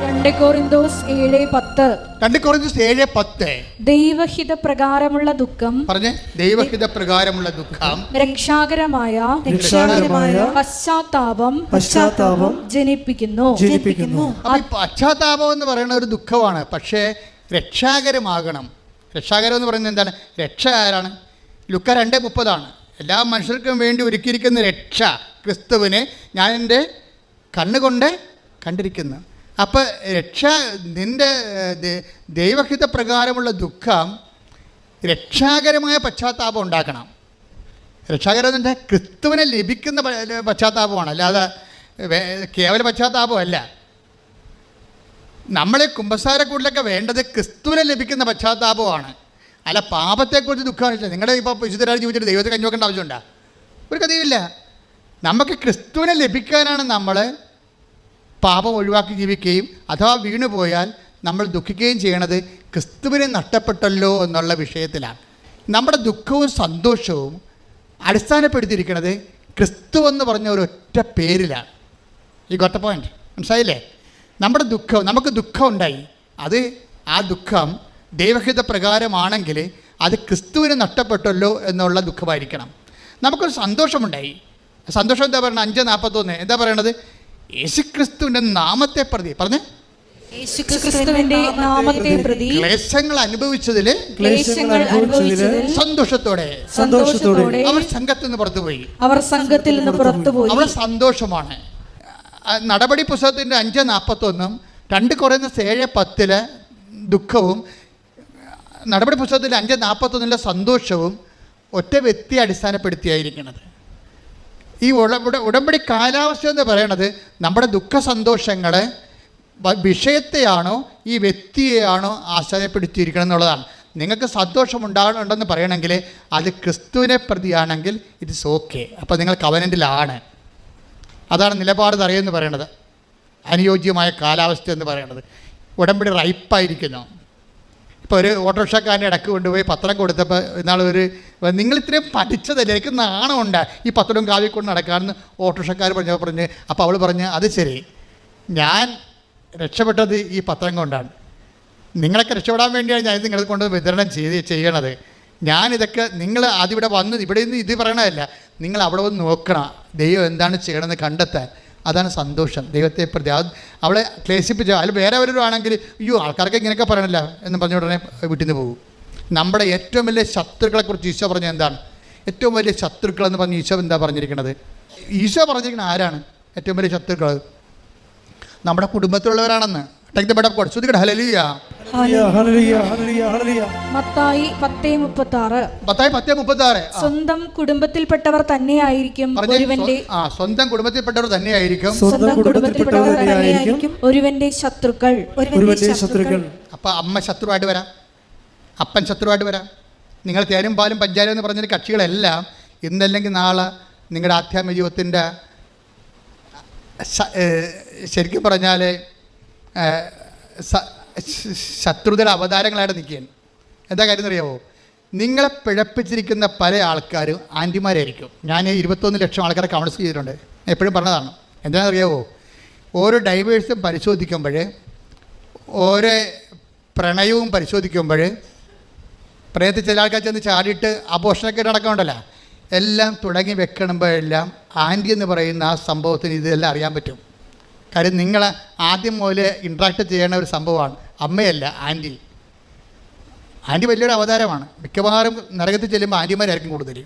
രണ്ട് കോറിന്തോസ് ഏഴ് പത്ത്. രണ്ട് കുറഞ്ഞ ഏഴ് പത്ത്. ദൈവഹിത പ്രകാരമുള്ള ദുഃഖം പറഞ്ഞേ ദൈവഹിത പ്രകാരമുള്ള ദുഃഖം രക്ഷാകരമായ രക്ഷാകരമായ പശ്ചാത്താപം പശ്ചാത്താപം ജനിപ്പിക്കുന്നു. ജനിപ്പിക്കുന്നു. പശ്ചാത്താപം എന്ന് പറയുന്ന ഒരു ദുഃഖമാണ്. പക്ഷേ രക്ഷാകരമാകണം. രക്ഷാകരം എന്ന് പറയുന്നത് എന്താണ്? രക്ഷ ആരാണ്? ലുക്ക രണ്ട് മുപ്പതാണ്. എല്ലാ മനുഷ്യർക്കും വേണ്ടി ഒരുക്കിയിരിക്കുന്ന രക്ഷ ക്രിസ്തുവിനെ ഞാൻ എന്റെ കണ്ണുകൊണ്ട് കണ്ടിരിക്കുന്നു. അപ്പോൾ രക്ഷ നിന്റെ ദൈവഹിതപ്രകാരമുള്ള ദൈവഹിത പ്രകാരമുള്ള ദുഃഖം രക്ഷാകരമായ പശ്ചാത്താപം ഉണ്ടാക്കണം. രക്ഷാകരം എന്ന് വെച്ചാൽ ക്രിസ്തുവിനെ ലഭിക്കുന്ന പശ്ചാത്താപമാണ്. അല്ലാതെ കേവല പശ്ചാത്താപമല്ല. നമ്മളെ കുമ്പസാരക്കൂട്ടിലൊക്കെ വേണ്ടത് ക്രിസ്തുവിനെ ലഭിക്കുന്ന പശ്ചാത്താപമാണ്. അല്ല പാപത്തെക്കുറിച്ച് ദുഃഖമാണ് നിങ്ങളുടെ ഇപ്പോൾ വിശുദ്ധരാജ് ജീവിച്ചിട്ട് ദൈവത്തെ കഞ്ഞു ആവശ്യമുണ്ടോ? ഒരു കഥയുമില്ല നമുക്ക് ക്രിസ്തുവിനെ ലഭിക്കാനാണ് നമ്മൾ പാപം ഒഴിവാക്കി ജീവിക്കുകയും അഥവാ വീണു പോയാൽ നമ്മൾ ദുഃഖിക്കുകയും ചെയ്യണത് ക്രിസ്തുവിനെ നഷ്ടപ്പെട്ടല്ലോ എന്നുള്ള വിഷയത്തിലാണ്. നമ്മുടെ ദുഃഖവും സന്തോഷവും അടിസ്ഥാനപ്പെടുത്തിയിരിക്കുന്നത് ക്രിസ്തു എന്ന് പറഞ്ഞ ഒരൊറ്റ പേരിലാണ്. ഈ ഗൊട്ട പോയിന്റ് മനസ്സിലായില്ലേ? നമ്മുടെ ദുഃഖം നമുക്ക് ദുഃഖം ഉണ്ടായി. അത് ആ ദുഃഖം ദൈവഹിത പ്രകാരമാണെങ്കിൽ അത് ക്രിസ്തുവിന് നഷ്ടപ്പെട്ടല്ലോ എന്നുള്ള ദുഃഖമായിരിക്കണം. നമുക്കൊരു സന്തോഷമുണ്ടായി. സന്തോഷം എന്താ പറയുന്നത്? അഞ്ച് നാൽപ്പത്തൊന്ന് എന്താ പറയണത്? യേശുക്രിസ്തുവിന്റെ നാമത്തെ പ്രതി. പറഞ്ഞേ. യേശുക്രിസ്തുവിന്റെ നാമത്തെ പ്രതി. ക്ലേശങ്ങൾ അനുഭവിച്ചതിൽ ക്ലേശങ്ങൾ സന്തോഷത്തോടെ. സന്തോഷത്തോടെ. അവർ സംഘത്തിൽ നിന്ന് പുറത്തുപോയി അവർ സംഘത്തിൽ നിന്ന് പുറത്തുപോയി അവർ സന്തോഷമാണ്. നടപടി പുസ്തകത്തിന്റെ അഞ്ച് നാൽപ്പത്തൊന്നും രണ്ട് കുറയുന്ന ഏഴ് പത്തിൽ ദുഃഖവും നടപടി പുസ്തകത്തിൽ അഞ്ച് നാൽപ്പത്തൊന്നിലെ സന്തോഷവും ഒറ്റ വ്യക്തിയെ അടിസ്ഥാനപ്പെടുത്തിയായിരിക്കുന്നത്. ഈ ഉടമ്പടി ഉടമ്പടി കാലാവസ്ഥ എന്ന് പറയണത് നമ്മുടെ ദുഃഖ സന്തോഷങ്ങളെ വിഷയത്തെയാണോ ഈ വ്യക്തിയെയാണോ ആശ്രയപ്പെടുത്തിയിരിക്കണം എന്നുള്ളതാണ്. നിങ്ങൾക്ക് സന്തോഷം ഉണ്ടാകണമെന്ന് പറയണമെങ്കിൽ അത് ക്രിസ്തുവിനെ പ്രതിയാണെങ്കിൽ ഇറ്റ്സ് ഓക്കെ അപ്പോൾ നിങ്ങൾ കവനന്റിലാണ് അതാണ് നിലപാട് തറയെന്ന് പറയണത്. അനുയോജ്യമായ കാലാവസ്ഥ എന്ന് പറയണത്. ഉടമ്പടി റൈപ്പായിരിക്കുന്നു ഇപ്പോൾ ഒരു ഓട്ടോറിക്ഷക്കാരന്റെ ഇടയ്ക്ക് കൊണ്ടുപോയി പത്രം കൊടുത്തപ്പോൾ ഇന്നാൾ ഒരു നിങ്ങൾ ഇത്രയും പഠിച്ചതല്ലേ? എനിക്ക് നാണമുണ്ട് ഈ പത്രവും കാവ്യ കൊണ്ട് നടക്കാമെന്ന് ഓട്ടോറിക്ഷക്കാർ പറഞ്ഞപ്പോൾ പറഞ്ഞ് അപ്പോൾ അവൾ പറഞ്ഞ് അത് ശരി. ഞാൻ രക്ഷപ്പെട്ടത് ഈ പത്രം കൊണ്ടാണ്. നിങ്ങളൊക്കെ രക്ഷപ്പെടാൻ വേണ്ടിയാണ് ഞാൻ നിങ്ങളെ കൊണ്ട് വിതരണം ചെയ്ത് ചെയ്യണത്. ഞാനിതൊക്കെ നിങ്ങൾ ഇവിടെ വന്ന് ഇവിടെ നിന്ന് ഇത് പറയണതല്ല. നിങ്ങൾ അവിടെ വന്ന് നോക്കണം. ദൈവം എന്താണ് ചെയ്യണമെന്ന് കണ്ടെത്താൻ. അതാണ് സന്തോഷം. ദൈവത്തെ പ്രതി അവളെ ക്ലേശിപ്പിച്ച അതിൽ വേറെ ആണെങ്കിൽ അയ്യോ ആൾക്കാർക്ക് ഇങ്ങനെയൊക്കെ പറയണല്ല എന്ന് പറഞ്ഞ ഉടനെ വീട്ടിൽ നിന്ന് പോകും. നമ്മുടെ ഏറ്റവും വലിയ ശത്രുക്കളെക്കുറിച്ച് ഈശോ പറഞ്ഞ എന്താണ്? ഏറ്റവും വലിയ ശത്രുക്കൾ എന്ന് പറഞ്ഞ് ഈശോ എന്താ പറഞ്ഞിരിക്കുന്നത് ഈശോ പറഞ്ഞിരിക്കുന്നത് ആരാണ്? ഏറ്റവും വലിയ ശത്രുക്കൾ? നമ്മുടെ കുടുംബത്തിലുള്ളവരാണെന്ന്. Take the bed of God ശ്രുതികട hallelujah hallelujah, hallelujah, hallelujah, hallelujah. Mathai പത്തേ മുപ്പത്തി മത്തായി പത്തേ മുപ്പത്തി സ്വന്തം കുടുംബത്തിൽപ്പെട്ടവർ തന്നെയായിരിക്കും ഒരുവന്റെ സ്വന്തം കുടുംബത്തിൽപ്പെട്ടവർ തന്നെയായിരിക്കും. സ്വന്തം കുടുംബത്തിൽപ്പെട്ടവർ തന്നെയായിരിക്കും ഒരുവന്റെ ശത്രുക്കൾ. ഒരുവന്റെ ശത്രുക്കൾ. അപ്പൊ അമ്മ ശത്രുവായിട്ട് വരാം. അപ്പൻ ശത്രുവായിട്ട് വരാം. നിങ്ങൾ തേനും പാലും പഞ്ചാരം എന്ന് പറഞ്ഞ കക്ഷികളെല്ലാം ഇന്നല്ലെങ്കിൽ നാളെ നിങ്ങളുടെ ആധ്യാത്മിക ജീവിതത്തിന്റെ ശരിക്കും പറഞ്ഞാൽ ശത്രുതയുടെ അവതാരങ്ങളായിട്ട് നിൽക്കുകയാണ്. എന്താ കാര്യം എന്നറിയാമോ നിങ്ങളെ പിഴപ്പിച്ചിരിക്കുന്ന പല ആൾക്കാരും ആന്റിമാരായിരിക്കും. ഞാൻ ഇരുപത്തൊന്ന് ലക്ഷം ആൾക്കാരെ കൗൺസിൽ ചെയ്തിട്ടുണ്ട്. എപ്പോഴും പറഞ്ഞതാണ്. എന്താണെന്നറിയാമോ ഓരോ ഡൈവേഴ്സും പരിശോധിക്കുമ്പോൾ ഓരോ പ്രണയവും പരിശോധിക്കുമ്പോൾ പ്രണയത്തിൽ ചില ആൾക്കാർ ചെന്ന് ചാടിയിട്ട് അപോഷണൊക്കെ നടക്കണ്ടല്ലോ എല്ലാം തുടങ്ങി വെക്കണമ്പോഴെല്ലാം ആന്റി എന്ന് പറയുന്ന ആ സംഭവത്തിന് ഇതെല്ലാം അറിയാൻ പറ്റും. കാര്യം നിങ്ങൾ ആദ്യം മുതൽ ഇൻട്രാക്ട് ചെയ്യണ ഒരു സംഭവമാണ്. അമ്മയല്ല ആന്റി ആന്റി വലിയൊരു അവതാരമാണ്. മിക്കവാറും നരകത്തിൽ ചെല്ലുമ്പോൾ ആന്റിമാരായിരിക്കും കൂടുതൽ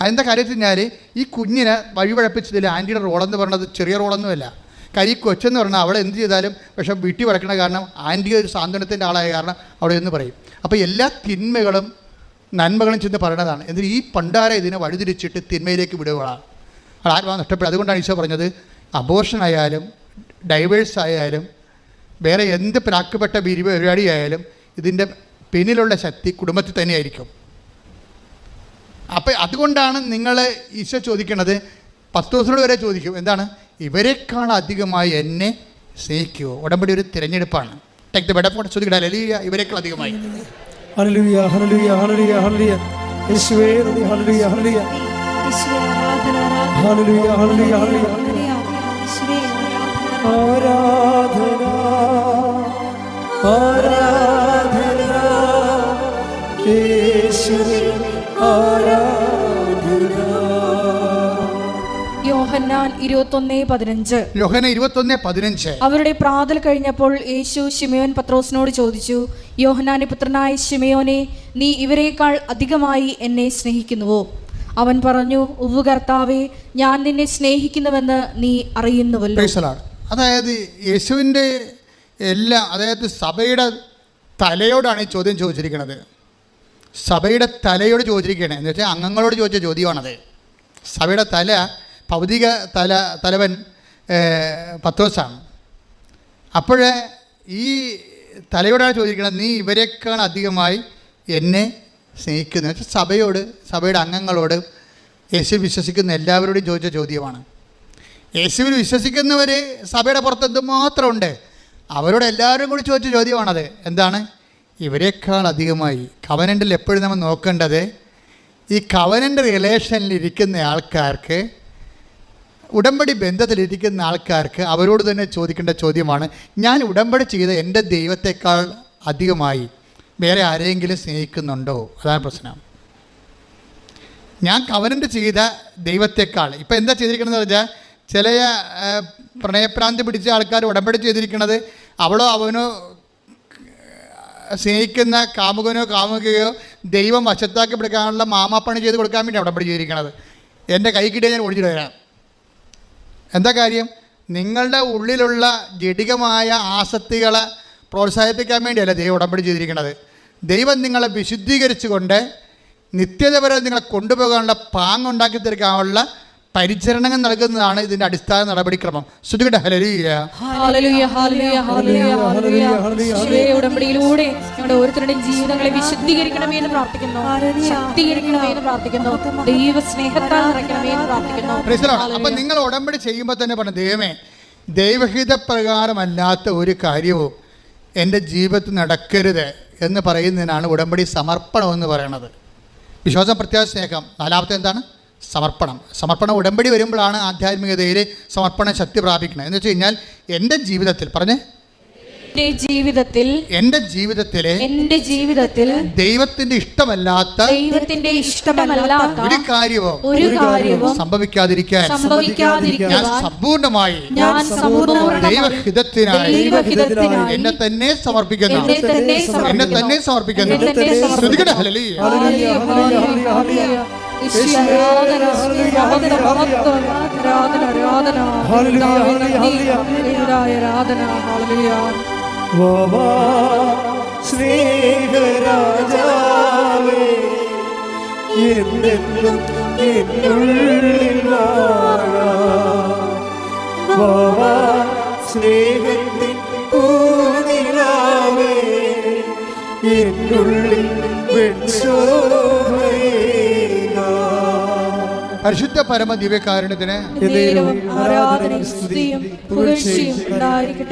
അതിന്റെ കാര്യത്തിൽ ഞാൻ ഈ കുഞ്ഞിനെ വഴിപഴപ്പിച്ചതിൽ ആന്റിയുടെ റോളെന്ന് പറയുന്നത് ചെറിയ റോളൊന്നുമല്ല. കാര്യം ഈ കൊച്ചെന്ന് പറഞ്ഞാൽ അവളെ എന്ത് ചെയ്താലും പക്ഷെ വീട്ടിൽ വഴക്കണ കാരണം ആന്റി ഒരു സാന്ത്വനത്തിന്റെ ആളായ കാരണം അവിടെ എന്ന് പറയും. അപ്പോൾ എല്ലാ തിന്മകളും നന്മകളും ചെന്ന് പറയണതാണ്. എന്നിട്ട് ഈ പണ്ടാര ഇതിനെ വഴിതിരിച്ചിട്ട് തിന്മയിലേക്ക് വിടുകയാണ് ആത്മാവ് നഷ്ടപ്പെടും. അതുകൊണ്ടാണ് ഈശോ പറഞ്ഞത് അബോർഷൻ ആയാലും ഡൈവേഴ്സ് ആയാലും വേറെ എന്ത് പ്രാക്കപ്പെട്ട ബിരി പരിപാടിയായാലും ഇതിന്റെ പിന്നിലുള്ള ശക്തി കുടുംബത്തിൽ തന്നെയായിരിക്കും. അപ്പം അതുകൊണ്ടാണ് നിങ്ങൾ ഈശോ ചോദിക്കണത് പത്ത് ദിവസത്തോട് വരെ ചോദിക്കും എന്താണ്? ഇവരെക്കാൾ അധികമായി എന്നെ സ്നേഹിക്കുമോ ഉടമ്പടി ഒരു തിരഞ്ഞെടുപ്പാണ്. ടേക്ക് ദ ബെഡ് ഓഫ് ചോദിക്കട്ടെ. അല്ലെ ഇവരെക്കാൾ അധികമായി. Hallelujah, hallelujah, hallelujah, hallelujah. യേശുവേ hallelujah, hallelujah. Hallelujah, hallelujah, hallelujah. യേശുവേ യോഹന്നാൻ അവരുടെ പ്രാതൽ കഴിഞ്ഞപ്പോൾ യേശു ശിമയോൻ പത്രോസിനോട് ചോദിച്ചു യോഹനാന്റെ പുത്രനായ ഷിമയോനെ നീ ഇവരെക്കാൾ അധികമായി എന്നെ സ്നേഹിക്കുന്നുവോ? അവൻ പറഞ്ഞു ഉവ്വുകർത്താവെ ഞാൻ നിന്നെ സ്നേഹിക്കുന്നുവെന്ന് നീ അറിയുന്നുവല്ലോ. അതായത് യേശുവിന്റെ എല്ലാ അതായത് സഭയുടെ തലയോടാണ് ഈ ചോദ്യം ചോദിച്ചിരിക്കുന്നത് സഭയുടെ തലയോട് ചോദിച്ചിരിക്കുകയാണ് എന്ന് വെച്ചാൽ അംഗങ്ങളോട് ചോദിച്ച ചോദ്യമാണത്. സഭയുടെ തല ഭൗതിക തല തലവൻ പത്രോസാണ്. അപ്പോൾ ഈ തലയോടാണ് ചോദിക്കുന്നത് നീ ഇവരെക്കാൾ അധികമായി എന്നെ സ്നേഹിക്കുന്നു? സഭയോട് സഭയുടെ അംഗങ്ങളോട് യേശു വിശ്വസിക്കുന്ന എല്ലാവരോടും ചോദിച്ച ചോദ്യമാണ്. യേശുവിൽ വിശ്വസിക്കുന്നവർ സഭയുടെ പുറത്ത് എന്തുമാത്രമുണ്ട് അവരോട് എല്ലാവരും കൂടി ചോദിച്ച ചോദ്യമാണത്. എന്താണ്? ഇവരെക്കാൾ അധികമായി കവനന്റിൽ എപ്പോഴും നമ്മൾ നോക്കേണ്ടത് ഈ കവനന്റ് റിലേഷനിൽ ഇരിക്കുന്ന ആൾക്കാർക്ക് ഉടമ്പടി ബന്ധത്തിലിരിക്കുന്ന ആൾക്കാർക്ക് അവരോട് തന്നെ ചോദിക്കേണ്ട ചോദ്യമാണ്. ഞാൻ ഉടമ്പടി ചെയ്ത എന്റെ ദൈവത്തെക്കാൾ അധികമായി വേറെ ആരെങ്കിലും സ്നേഹിക്കുന്നുണ്ടോ? അതാണ് പ്രശ്നം. ഞാൻ കവനന്റ് ചെയ്ത ദൈവത്തെക്കാൾ ഇപ്പം എന്താ ചെയ്തിരിക്കണമെന്ന് വെച്ചാൽ ചില പ്രണയപ്രാന്തി പിടിച്ച ആൾക്കാർ ഉടമ്പടി ചെയ്തിരിക്കുന്നത് അവളോ അവനോ സ്നേഹിക്കുന്ന കാമുകനോ കാമുകയോ ദൈവം വശത്താക്കി പിടിക്കാനുള്ള മാമാപ്പണി ചെയ്ത് കൊടുക്കാൻ വേണ്ടി ഉടമ്പടി ചെയ്തിരിക്കുന്നത്. എന്റെ കൈ കിട്ടിയാൽ ഞാൻ ഒഴിച്ചിട്ട് തരാം എന്താ കാര്യം? നിങ്ങളുടെ ഉള്ളിലുള്ള ജടികമായ ആസക്തികളെ പ്രോത്സാഹിപ്പിക്കാൻ വേണ്ടിയല്ല ദൈവം ഉടമ്പടി ചെയ്തിരിക്കുന്നത്. ദൈവം നിങ്ങളെ വിശുദ്ധീകരിച്ചുകൊണ്ട് നിത്യത വരെ നിങ്ങളെ കൊണ്ടുപോകാനുള്ള പാങ്ങുണ്ടാക്കി തീർക്കാനുള്ള പരിചരണങ്ങൾ നൽകുന്നതാണ് ഇതിന്റെ അടിസ്ഥാന നടപടിക്രമം. ശ്രുതികട്ടെ ഹലരിയ ഹാലലുയ ഉടമ്പടിയിലൂടെ ഞങ്ങളുടെ ഓരോരുത്തരുടെയും ജീവിതങ്ങളെ വിശുദ്ധീകരിക്കണമേ എന്ന് പ്രാർത്ഥിക്കുന്നു. ശക്തീകരിക്കണമേ എന്ന് പ്രാർത്ഥിക്കുന്നു. ദൈവ സ്നേഹത്താൽ നിറയ്ക്കണമേ എന്ന് പ്രാർത്ഥിക്കുന്നു. അപ്പം നിങ്ങൾ ഉടമ്പടി ചെയ്യുമ്പോൾ തന്നെ പറഞ്ഞു ദൈവമേ ദൈവഹിത പ്രകാരമല്ലാത്ത ഒരു കാര്യവും എന്റെ ജീവിതത്തിൽ നടക്കരുത് എന്ന് പറയുന്നതിനാണ് ഉടമ്പടി സമർപ്പണം എന്ന് പറയുന്നത്. വിശ്വാസം പ്രത്യാശ സ്നേഹം. നാലാമത്തെ എന്താണ്? സമർപ്പണം. സമർപ്പണം ഉടമ്പടി വരുമ്പോഴാണ് ആധ്യാത്മികതയിൽ സമർപ്പണം ശക്തി പ്രാപിക്കുന്നത്. എന്ന് വെച്ച് കഴിഞ്ഞാൽ എന്റെ ജീവിതത്തിൽ പറഞ്ഞേ. എന്റെ ജീവിതത്തിൽ എന്റെ ജീവിതത്തിലെ എന്റെ ജീവിതത്തിൽ ദൈവത്തിന്റെ ഇഷ്ടമല്ലാത്ത ദൈവത്തിന്റെ ഇഷ്ടമല്ലാത്ത ഒരു കാര്യവും ഒരു കാര്യവും സംഭവിക്കാതിരിക്കാൻ ഞാൻ സംഭവിക്കാതിരിക്കുവാൻ സമ്പൂർണമായി ഞാൻ സമ്പൂർണമായി ദൈവഹിതത്തിനായി ദൈവഹിതത്തിനായി എന്നെ തന്നെ സമർപ്പിക്കുന്നു. എന്നെ തന്നെ സമർപ്പിക്കുന്നു. എന്നെ തന്നെ സമർപ്പിക്കുന്നു. ശ്രുതികട ഹല്ലേലൂയ. ഹല്ലേലൂയ, ഹല്ലേലൂയ, സ്നേഹരാജാവേ എന്നെന്നും എന്നുള്ളിൽ വാഴാം. സ്നേഹത്തിൻ പൂനിലാവേ എന്നുള്ളിൽ വെൺശോഭയേകാം. പരിശുദ്ധ പരമ ദിവ്യകാരുണ്യത്തിന്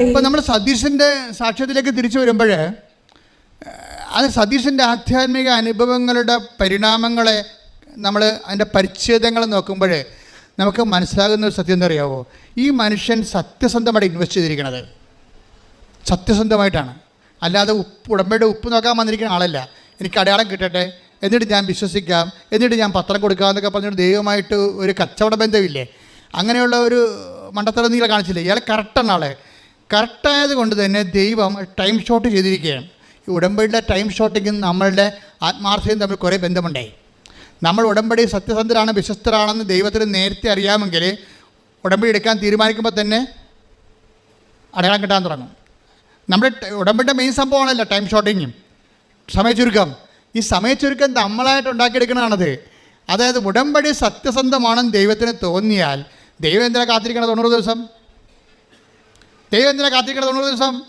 ഇപ്പൊ നമ്മൾ സതീശന്റെ സാക്ഷ്യത്തിലേക്ക് തിരിച്ചു വരുമ്പോഴേ അത് സതീശന്റെ ആധ്യാത്മിക അനുഭവങ്ങളുടെ പരിണാമങ്ങളെ നമ്മൾ അതിന്റെ പരിച്ഛേദങ്ങൾ നോക്കുമ്പോഴേ നമുക്ക് മനസ്സിലാകുന്ന ഒരു സത്യം എന്തറിയാവോ? ഈ മനുഷ്യൻ സത്യസന്ധമായിട്ട് ഇൻവെസ്റ്റ് ചെയ്തിരിക്കുന്നത് സത്യസന്ധമായിട്ടാണ്. അല്ലാതെ ഉപ്പ് ഉടമ്പയുടെ ഉപ്പ് നോക്കാൻ വന്നിരിക്കുന്ന ആളല്ല. എനിക്ക് അടയാളം കിട്ടട്ടെ? എന്നിട്ട് ഞാൻ വിശ്വസിക്കാം എന്നിട്ട് ഞാൻ പത്രം കൊടുക്കാം എന്നൊക്കെ പറഞ്ഞിട്ട് ദൈവമായിട്ട് ഒരു കച്ചവട ബന്ധമില്ലേ? അങ്ങനെയുള്ള ഒരു മണ്ടത്തരം നീല കാണിച്ചില്ലേ? ഇയാൾ കറക്റ്റാണ് ആളെ. കറക്റ്റായത് കൊണ്ട് തന്നെ ദൈവം ടൈം ഷോട്ട് ചെയ്തിരിക്കുകയാണ്. ഈ ഉടമ്പടിയുടെ ടൈം ഷോട്ടിങ്ങും നമ്മളുടെ ആത്മാർത്ഥതയും തമ്മിൽ കുറേ ബന്ധമുണ്ടായി നമ്മൾ ഉടമ്പടി സത്യസന്ധരാണ് വിശ്വസ്തരാണെന്ന് ദൈവത്തിന് നേരത്തെ അറിയാമെങ്കിൽ ഉടമ്പടി എടുക്കാൻ തീരുമാനിക്കുമ്പോൾ തന്നെ അടയാളം കിട്ടാൻ തുടങ്ങും. നമ്മുടെ ഉടമ്പടിയുടെ മെയിൻ സംഭവമാണല്ലോ ടൈം ഷോട്ടിങ്ങും സമയച്ചുരുക്കം ഈ സമയച്ചുരുക്കം നമ്മളായിട്ട് ഉണ്ടാക്കിയെടുക്കണതാണത്. അതായത് ഉടമ്പടി സത്യസന്ധമാണെന്ന് ദൈവത്തിന് തോന്നിയാൽ ദൈവം എന്തിനാ കാത്തിരിക്കണം തൊണ്ണൂറ് ദിവസം? ദൈവം എന്തിനാ കാത്തിരിക്കണം തൊണ്ണൂറ് ദിവസം?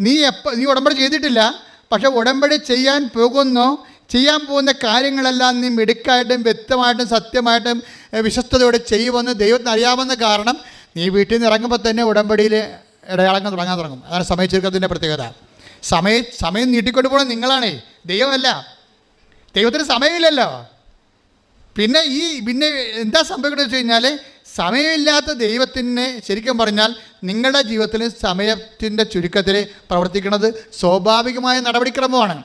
നീ എപ്പോൾ നീ ഉടമ്പടി ചെയ്തിട്ടില്ല പക്ഷെ ഉടമ്പടി ചെയ്യാൻ പോകുന്നു. ചെയ്യാൻ പോകുന്ന കാര്യങ്ങളെല്ലാം നീ മിടുക്കായിട്ടും വ്യക്തമായിട്ടും സത്യമായിട്ടും വിശ്വസ്തയോടെ ചെയ്യുമെന്ന് ദൈവത്തിന് അറിയാമെന്ന കാരണം നീ വീട്ടിൽ നിന്ന് ഇറങ്ങുമ്പോൾ തന്നെ ഉടമ്പടിയിൽ ഇടയാളങ്ങൾ തുടങ്ങാൻ തുടങ്ങും. അതാണ് സമയ ചുരുക്കത്തിന്റെ പ്രത്യേകത. സമയ സമയം നീട്ടിക്കൊണ്ട് പോകണം നിങ്ങളാണേ. ദൈവമല്ല. ദൈവത്തിന് സമയമില്ലല്ലോ. പിന്നെ ഈ പിന്നെ എന്താ സംഭവിക്കുന്നത് വെച്ച് കഴിഞ്ഞാൽ സമയമില്ലാത്ത ദൈവത്തിന് ശരിക്കും പറഞ്ഞാൽ നിങ്ങളുടെ ജീവിതത്തിൽ സമയത്തിന്റെ ചുരുക്കത്തിൽ പ്രവർത്തിക്കുന്നത് സ്വാഭാവികമായ നടപടിക്രമമാണ്.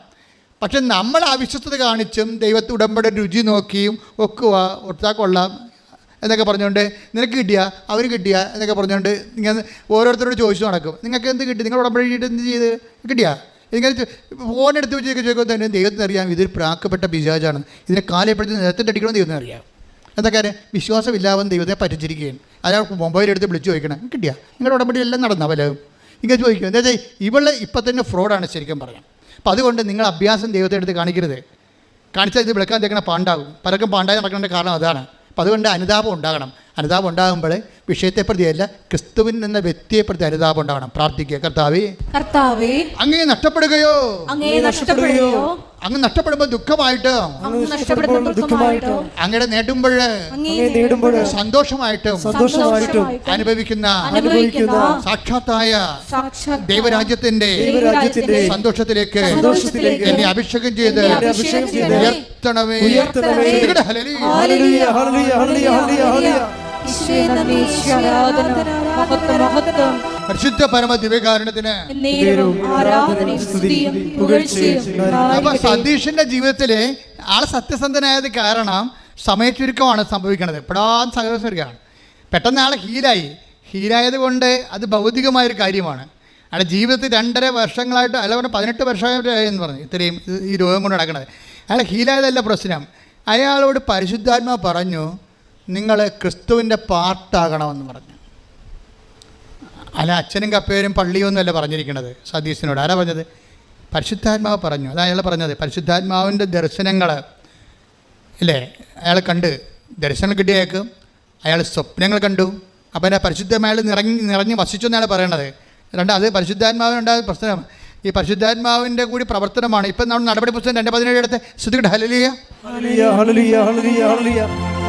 പക്ഷെ നമ്മൾ അവിശ്വസ്തത കാണിച്ചും ദൈവത്തെ ഉടമ്പടി രുചി നോക്കിയും ഒക്കുക ഒട്ടാ കൊള്ളാം എന്നൊക്കെ പറഞ്ഞുകൊണ്ട് നിനക്ക് കിട്ടിയ അവർ കിട്ടിയ എന്നൊക്കെ പറഞ്ഞുകൊണ്ട് ഇങ്ങനെ ഓരോരുത്തരോട് ചോദിച്ചു നടക്കും. നിങ്ങൾക്ക് എന്ത് കിട്ടി? നിങ്ങൾ ഉടമ്പടി എന്ത് ചെയ്ത്? കിട്ടിയ? ഇങ്ങനെ ഫോൺ എടുത്ത് വെച്ച് ചോദിക്കുമ്പോൾ തന്നെ ദൈവത്തിന് അറിയാം ഇതൊരു പ്രാക്കപ്പെട്ട പിശാചാണ്. ഇതിനെ കാലപ്പെടുത്തി നിരത്തിന്റെ അടിക്കണം ദൈവത്തിന് അറിയാം. എന്താ കാര്യം? വിശ്വാസമില്ലാതെ ദൈവത്തെ പറ്റിച്ചിരിക്കുകയാണ്. അയാൾ മൊബൈൽ എടുത്ത് വിളിച്ചു ചോദിക്കണം കിട്ടിയ? നിങ്ങളുടെ ഉടമ്പടി എല്ലാം നടന്ന വല്ലതും? ഇങ്ങനെ ചോദിക്കും. എന്താ വെച്ചാൽ ഇവൾ ഇപ്പം തന്നെ ഫ്രോഡാണ് ശരിക്കും പറയാം. അപ്പം അതുകൊണ്ട് നിങ്ങൾ അഭ്യാസം ദൈവത്തെ എടുത്ത് കാണിക്കരുത്. കാണിച്ചാൽ ഇത് വിളക്കാൻ തേക്കണ പാണ്ടാകും. പലർക്കും പാണ്ടായി നടക്കേണ്ട കാരണം അതാണ്. അപ്പം അതുകൊണ്ട് അനുതാപം ഉണ്ടാകണം. അനുതാപം ഉണ്ടാകുമ്പോൾ വിഷയത്തെ പ്രതിയല്ല ക്രിസ്തുവിൻ എന്ന വ്യക്തിയെ പ്രതി അനുതാപം ഉണ്ടാവണം പ്രാർത്ഥിക്കുക കർത്താവേ. കർത്താവേ അങ്ങേ നഷ്ടപ്പെടുകയോ? അങ്ങേ നഷ്ടപ്പെടുകയോ? അങ്ങ് നഷ്ടപ്പെടുമ്പോൾ ദുഃഖമായിട്ട്? അങ്ങ് നഷ്ടപ്പെടുന്ന ദുഃഖമായിട്ടോ? അങ്ങയുടെ നേടുമ്പോൾ? അങ്ങേ അങ്ങേ നേടുമ്പോൾ? സന്തോഷമായിട്ടും? സന്തോഷമായിട്ടും അനുഭവിക്കുന്ന? അനുഭവിക്കുന്ന സാക്ഷാത്തായ സാക്ഷാത് ദൈവരാജ്യത്തിന്റെ ദൈവരാജ്യത്തിന്റെ സന്തോഷത്തിലേക്ക് സന്തോഷത്തിലേക്ക് എന്നെ അഭിഷേകം ചെയ്ത് ഉയർത്തണമേ. ഉയർത്തണമേ. ഹല്ലേലൂയ. ഹല്ലേലൂയ. ഹല്ലേലൂയ. പരിശുദ്ധ പരമ ദിവ്യകാരണത്തിന് അപ്പൊ. സതീഷിന്റെ ജീവിതത്തിൽ ആൾ സത്യസന്ധനായത് കാരണം സമയച്ചുരുക്കമാണ് സംഭവിക്കുന്നത് എപ്പോഴാൻ സഹകരിക്കുകയാണ് പെട്ടെന്ന് ആൾ ഹീലായി. ഹീലായത് കൊണ്ട് അത് ഭൗതികമായ ഒരു കാര്യമാണ്. അയാളുടെ ജീവിതത്തിൽ രണ്ടര വർഷങ്ങളായിട്ട് അല്ല പറഞ്ഞ പതിനെട്ട് വർഷമായിട്ട് എന്ന് പറഞ്ഞു. ഇത്രയും ഈ രോഗം കൊണ്ട് നടക്കുന്നത് അയാൾ ഹീലായതല്ല പ്രശ്നം. അയാളോട് പരിശുദ്ധാത്മാ പറഞ്ഞു നിങ്ങൾ ക്രിസ്തുവിന്റെ പാർട്ടാകണമെന്ന് പറഞ്ഞു. അല്ല അച്ഛനും കപ്പേരും പള്ളിയും ഒന്നുമല്ല പറഞ്ഞിരിക്കുന്നത് സതീശനോട്. ആരാ പറഞ്ഞത്? പരിശുദ്ധാത്മാവ് പറഞ്ഞു. അതാ അയാൾ പറഞ്ഞത്. പരിശുദ്ധാത്മാവിന്റെ ദർശനങ്ങൾ ഇല്ലേ? അയാൾ കണ്ട് ദർശനം കിട്ടിയേക്ക്. അയാൾ സ്വപ്നങ്ങൾ കണ്ടു. അപ്പം എന്റെ പരിശുദ്ധമായ നിറഞ്ഞ് നിറഞ്ഞ് വസിച്ചു എന്നാണ് പറയണത്. രണ്ട് അത് പരിശുദ്ധാത്മാവിനുണ്ടായ പ്രശ്നം ഈ പരിശുദ്ധാത്മാവിന്റെ കൂടി പ്രവർത്തനമാണ്. ഇപ്പം നമ്മൾ നടപടി പുസ്തകം രണ്ട് പതിനേഴ് എടുത്ത്. ശ്രദ്ധിക്കട്ടെ. ഹലലിയ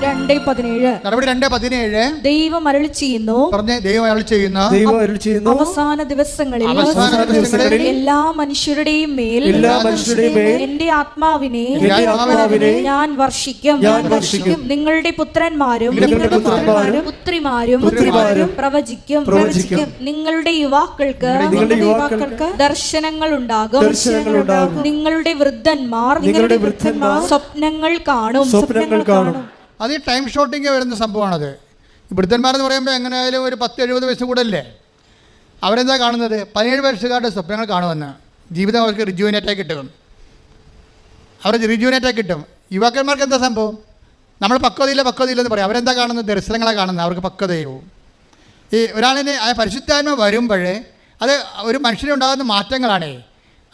രണ്ട് പതിനേഴ്. നടപടി രണ്ടേ പതിനേഴ്. ദൈവം അരളി ചെയ്യുന്നു. പറഞ്ഞ ദൈവം അരളി ചെയ്യുന്ന. ദൈവം അരുൾ ചെയ്യുന്നു. അവസാന ദിവസങ്ങളിൽ അവസാന ദിവസങ്ങളിൽ എല്ലാ മനുഷ്യരുടെയും മേൽ എല്ലാ മനുഷ്യരുടെയും മേൽ എന്റെ ആത്മാവിനെ എന്റെ ആത്മാവിനെ ഞാൻ വർഷിക്കും. ഞാൻ വർഷിക്കും. നിങ്ങളുടെ പുത്രന്മാരും നിങ്ങളുടെ പുത്രന്മാരും പുത്രിമാരും പുത്രിമാരും പ്രവചിക്കും. പ്രവചിക്കും. നിങ്ങളുടെ യുവാക്കൾക്ക് നിങ്ങളുടെ യുവാക്കൾക്ക് ദർശനങ്ങൾ ഉണ്ടാകും ദർശനങ്ങൾ ഉണ്ടാകും. നിങ്ങളുടെ വൃദ്ധന്മാർ നിങ്ങളുടെ വൃദ്ധന്മാർ സ്വപ്നങ്ങൾ കാണും. സ്വപ്നങ്ങൾ കാണും. അത് ഈ ടൈം ഷോട്ടിങ് വരുന്ന സംഭവമാണത്. വൃദ്ധന്മാരെന്ന് പറയുമ്പോൾ എങ്ങനെയായാലും ഒരു പത്ത് എഴുപത് വയസ്സ് കൂടല്ലേ? അവരെന്താ കാണുന്നത്? പതിനേഴ് വയസ്സുകാരുടെ സ്വപ്നങ്ങൾ കാണുമെന്ന്. ജീവിതം അവർക്ക് റിജുവിനേറ്റായി കിട്ടും. അവർ റിജുവിനേറ്റായി കിട്ടും. യുവാക്കന്മാർക്ക് എന്താ സംഭവം? നമ്മൾ പക്വതയില്ല പക്വതയില്ല എന്ന് പറയും. അവരെന്താ കാണുന്നത്? ദർശനങ്ങളെ കാണുന്നത്. അവർക്ക് പക്വതയോ ഈ ഒരാളിനെ ആ പരിശുദ്ധാത്മ വരുമ്പോഴേ അത് ഒരു മനുഷ്യനുണ്ടാകുന്ന മാറ്റങ്ങളാണേ.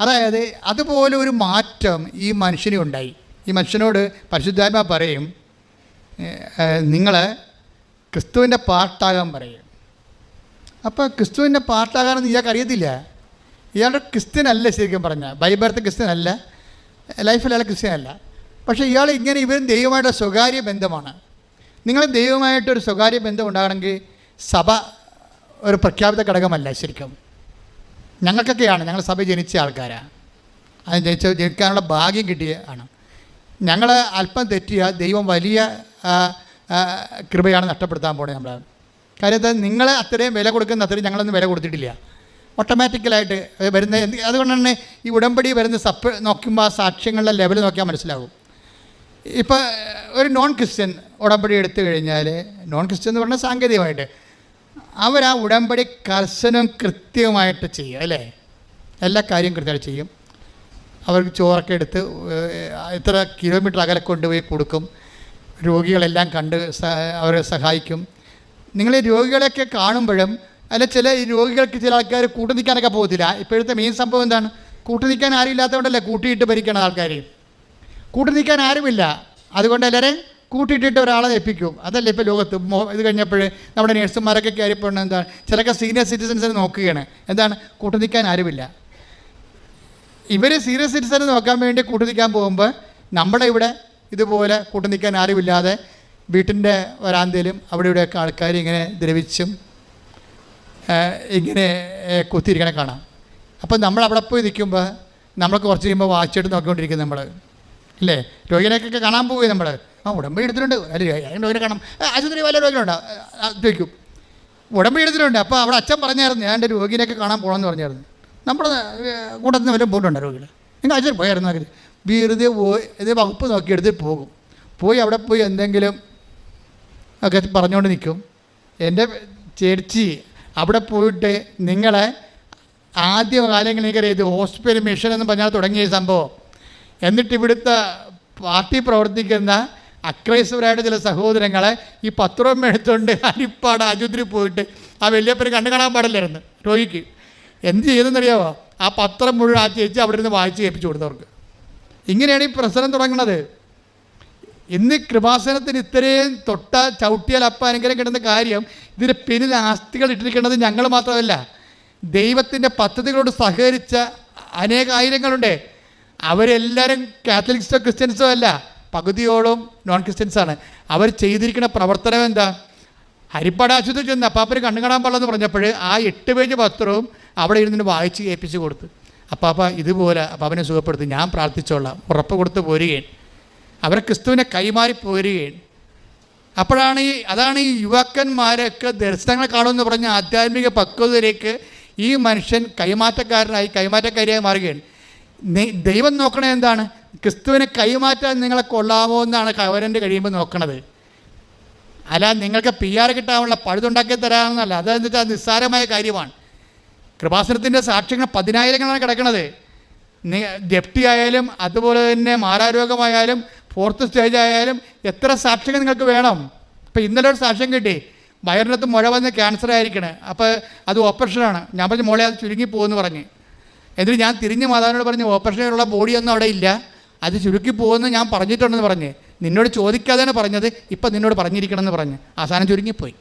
അതായത് അതുപോലെ ഒരു മാറ്റം ഈ മനുഷ്യനുണ്ടായി ഈ മനുഷ്യനോട് പരിശുദ്ധാത്മ പറയും നിങ്ങൾ ക്രിസ്തുവിന്റെ പാർട്ടാകാൻ പറയും. അപ്പോൾ ക്രിസ്തുവിന്റെ പാർട്ടാകാനെന്ന് ഇയാൾക്ക് അറിയത്തില്ല. ഇയാളുടെ ക്രിസ്ത്യനല്ല ശരിക്കും പറഞ്ഞാൽ ബൈബർത്ത് ക്രിസ്ത്യനല്ല. ലൈഫിൽ അയാൾ ക്രിസ്ത്യനല്ല. പക്ഷേ ഇയാൾ ഇങ്ങനെ ഇവരും ദൈവമായിട്ട് സ്വകാര്യ ബന്ധമാണ്. നിങ്ങൾ ദൈവമായിട്ടൊരു സ്വകാര്യ ബന്ധം ഉണ്ടാകണമെങ്കിൽ സഭ ഒരു പ്രഖ്യാപിത ഘടകമല്ല ശരിക്കും. ഞങ്ങൾക്കൊക്കെയാണ് ഞങ്ങൾ സഭ ജനിച്ച ആൾക്കാരാണ് അത് ജനിച്ച ജനിക്കാനുള്ള ഭാഗ്യം കിട്ടിയ ആണ്. ഞങ്ങൾ അല്പം തെറ്റിയ ദൈവം വലിയ കൃപയാണ് നഷ്ടപ്പെടുത്താൻ പോണേ നമ്മൾ കാര്യത്തിൽ നിങ്ങൾ അത്രയും വില കൊടുക്കുന്ന അത്രയും ഞങ്ങളൊന്നും വില കൊടുത്തിട്ടില്ല. ഓട്ടോമാറ്റിക്കലായിട്ട് വരുന്ന അതുകൊണ്ട് തന്നെ ഈ ഉടമ്പടി വരുന്ന സപ്പ് നോക്കുമ്പോൾ സാക്ഷ്യങ്ങളുടെ ലെവൽ നോക്കിയാൽ മനസ്സിലാകും ഇപ്പോൾ ഒരു നോൺ ക്രിസ്ത്യൻ ഉടമ്പടി എടുത്തു കഴിഞ്ഞാൽ നോൺ ക്രിസ്ത്യൻ എന്ന് പറഞ്ഞാൽ സാങ്കേതികമായിട്ട് അവർ ആ ഉടമ്പടി കർശനം കൃത്യമായിട്ട് ചെയ്യും അല്ലേ? എല്ലാ കാര്യവും കൃത്യമായിട്ട് ചെയ്യും. അവർക്ക് ചോറൊക്കെ എടുത്ത് ഇത്ര കിലോമീറ്റർ അകലെ കൊണ്ടുപോയി കൊടുക്കും. രോഗികളെല്ലാം കണ്ട് അവരെ സഹായിക്കും. നിങ്ങൾ ഈ രോഗികളെയൊക്കെ കാണുമ്പോഴും അല്ല ചില രോഗികൾക്ക് ചില ആൾക്കാർ കൂട്ടു നിൽക്കാനൊക്കെ പോകത്തില്ല. ഇപ്പോഴത്തെ മെയിൻ സംഭവം എന്താണ്? കൂട്ടു നിൽക്കാൻ ആരും ഇല്ലാത്തതുകൊണ്ടല്ലേ കൂട്ടിയിട്ട് ഭരിക്കണ ആൾക്കാർ കൂട്ടു നിൽക്കാൻ ആരുമില്ല. അതുകൊണ്ട് എല്ലാവരെയും കൂട്ടിയിട്ടിട്ട് ഒരാളെ ഏൽപ്പിക്കും. അതല്ലേ ഇപ്പോൾ ലോകത്ത് ഇത് കഴിഞ്ഞപ്പോൾ നമ്മുടെ നേഴ്സുമാരൊക്കെ കയറിപ്പോണ്ട് എന്താണ്? ചിലൊക്കെ സീനിയർ സിറ്റിസൻസിനെ നോക്കുകയാണ്. എന്താണ്? കൂട്ടു നിൽക്കാൻ ആരുമില്ല. ഇവർ സീനിയർ സിറ്റിസനെ നോക്കാൻ വേണ്ടി കൂട്ടു നിൽക്കാൻ പോകുമ്പോൾ നമ്മുടെ ഇവിടെ ഇതുപോലെ കൂട്ടു നിൽക്കാൻ ആരുമില്ലാതെ വീട്ടിന്റെ വരാന്തയിലും അവിടെ ഇവിടെയൊക്കെ ആൾക്കാർ ഇങ്ങനെ ദ്രവിച്ചും ഇങ്ങനെ കുത്തിയിരിക്കണെ കാണാം. അപ്പോൾ നമ്മൾ അവിടെ പോയി നിൽക്കുമ്പോൾ നമ്മളൊക്കെ കുറച്ച് കഴിയുമ്പോൾ വാച്ചിട്ട് നോക്കിക്കൊണ്ടിരിക്കും നമ്മൾ. അല്ലേ രോഗിനെയൊക്കെ കാണാൻ പോയി നമ്മൾ. ആ ഉടമ്പടി എടുത്തിട്ടുണ്ട്. അല്ലേ രോഗിനെ കാണാം. ആശുപത്രി വല്ല രോഗികളുണ്ടോ? ആ, ചോദിക്കും. ഉടമ്പടി എടുത്തിട്ടുണ്ട്. അപ്പോൾ അവിടെ അച്ഛൻ പറഞ്ഞായിരുന്നു ഞാൻ എന്റെ രോഗിനെയൊക്കെ കാണാൻ പോകണമെന്ന് പറഞ്ഞായിരുന്നു. നമ്മുടെ കൂട്ടത്തിൽ നിന്ന് വല്ലതും പോയിട്ടുണ്ടോ രോഗികൾ? നിങ്ങൾ അച്ഛൻ പോയായിരുന്നു? അവർ വെറുതെ പോയി ഇത് വകുപ്പ് നോക്കിയെടുത്ത് പോകും. പോയി അവിടെ പോയി എന്തെങ്കിലും ഒക്കെ പറഞ്ഞുകൊണ്ട് നിൽക്കും. എന്റെ ചേച്ചി അവിടെ പോയിട്ട് നിങ്ങളെ ആദ്യ കാലങ്ങളിൽ എനിക്കറിയാം ഇത് ഹോസ്പിറ്റൽ മിഷൻ എന്ന് പറഞ്ഞാൽ തുടങ്ങിയ സംഭവം. എന്നിട്ട് ഇവിടുത്തെ പാർട്ടി പ്രവർത്തിക്കുന്ന അക്രൈസ്തവരായിട്ട് ചില സഹോദരങ്ങളെ ഈ പത്രം എടുത്തുകൊണ്ട് അരിപ്പാട് ആശുപത്രി പോയിട്ട് ആ വലിയപ്പന് കണ്ണു കാണാൻ പാടില്ലായിരുന്നു രോഗിക്ക്. എന്ത് ചെയ്തെന്നറിയാമോ ആ പത്രം മുഴുവൻ ആ ചേച്ചി അവിടെ നിന്ന് വായിച്ച് കേൾപ്പിച്ചു കൊടുത്തവർക്ക്. ഇങ്ങനെയാണ് ഈ പ്രസരം തുടങ്ങുന്നത് ഇന്ന് കൃപാസനത്തിന് ഇത്രയും തൊട്ട ചവിട്ടിയാൽ അപ്പ അനുഗ്രഹം കിട്ടുന്ന കാര്യം ഇതിന് പിന്നിൽ ആസ്തികൾ ഇട്ടിരിക്കുന്നത് ഞങ്ങൾ മാത്രമല്ല. ദൈവത്തിന്റെ പദ്ധതികളോട് സഹകരിച്ച അനേകായിരങ്ങളുണ്ട്. അവരെല്ലാവരും കാത്തലിക്സോ ക്രിസ്ത്യൻസോ അല്ല പകുതിയോളം നോൺ ക്രിസ്ത്യൻസാണ് അവർ ചെയ്തിരിക്കുന്ന പ്രവർത്തനം എന്താ? ഹരിപ്പാട് ആശുപത്രി ചെന്ന് അപ്പാപ്പന് കണ്ണു കാണാൻ പാടില്ലെന്ന് പറഞ്ഞപ്പോൾ ആ എട്ട് പേജ് പത്രവും അവിടെ ഇരുന്നിട്ട് വായിച്ച് ഏൽപ്പിച്ച് കൊടുത്തു. അപ്പാപ്പ ഇതുപോലെ അപ്പാപ്പനെ സുഖപ്പെടുത്തി. ഞാൻ പ്രാർത്ഥിച്ചോളാം. ഉറപ്പ് കൊടുത്ത് പോരുകയാണ് അവർ ക്രിസ്തുവിനെ കൈമാറി പോരുകയാണ് അപ്പോഴാണ് ഈ അതാണ് ഈ യുവാക്കന്മാരൊക്കെ ദർശനങ്ങൾ കാണുമെന്ന് പറഞ്ഞ ആധ്യാത്മിക പക്വതയിലേക്ക് ഈ മനുഷ്യൻ കൈമാറ്റക്കാരനായി കൈമാറ്റക്കാരിയായി മാറുകയാണ് ദൈവം നോക്കണത് എന്താണ്? ക്രിസ്തുവിനെ കൈമാറ്റാൻ നിങ്ങളെ കൊള്ളാമോ എന്നാണ് കവരന്റെ കഴിയുമ്പോൾ നോക്കണത്. അല്ല നിങ്ങൾക്ക് പി ആർ കിട്ടാനുള്ള പഴുതുണ്ടാക്കി തരാമെന്നല്ല. വെച്ചാൽ നിസ്സാരമായ കാര്യമാണ്. കൃപാസനത്തിന്റെ സാക്ഷ്യങ്ങൾ പതിനായിരങ്ങളാണ് കിടക്കുന്നത് ജപ്തി ആയാലും അതുപോലെ തന്നെ മാരാരോഗമായാലും ഫോർത്ത് സ്റ്റേജ് ആയാലും എത്ര സാക്ഷ്യങ്ങൾ നിങ്ങൾക്ക് വേണം? ഇപ്പം ഇന്നലെ ഒരു സാക്ഷ്യം കിട്ടി. വയറിനകത്ത് മുഴ വന്ന് ക്യാൻസർ ആയിരിക്കണേ. അപ്പോൾ അത് ഓപ്പറേഷനാണ് ഞാൻ പറഞ്ഞ മോളെ അത് ചുരുങ്ങി പോകുമെന്ന് പറഞ്ഞ്. എന്നിട്ട് ഞാൻ തിരിഞ്ഞ് മാതാവിനോട് പറഞ്ഞു ഓപ്പറേഷനുള്ള ബോഡിയൊന്നും അവിടെ ഇല്ല. അത് ചുരുക്കി പോകുമെന്ന് ഞാൻ പറഞ്ഞിട്ടുണ്ടെന്ന് പറഞ്ഞ്. നിന്നോട് ചോദിക്കാതെയാണ് പറഞ്ഞത്. ഇപ്പം നിന്നോട് പറഞ്ഞിരിക്കണമെന്ന് പറഞ്ഞ്. അവസാനം ചുരുങ്ങിപ്പോയി.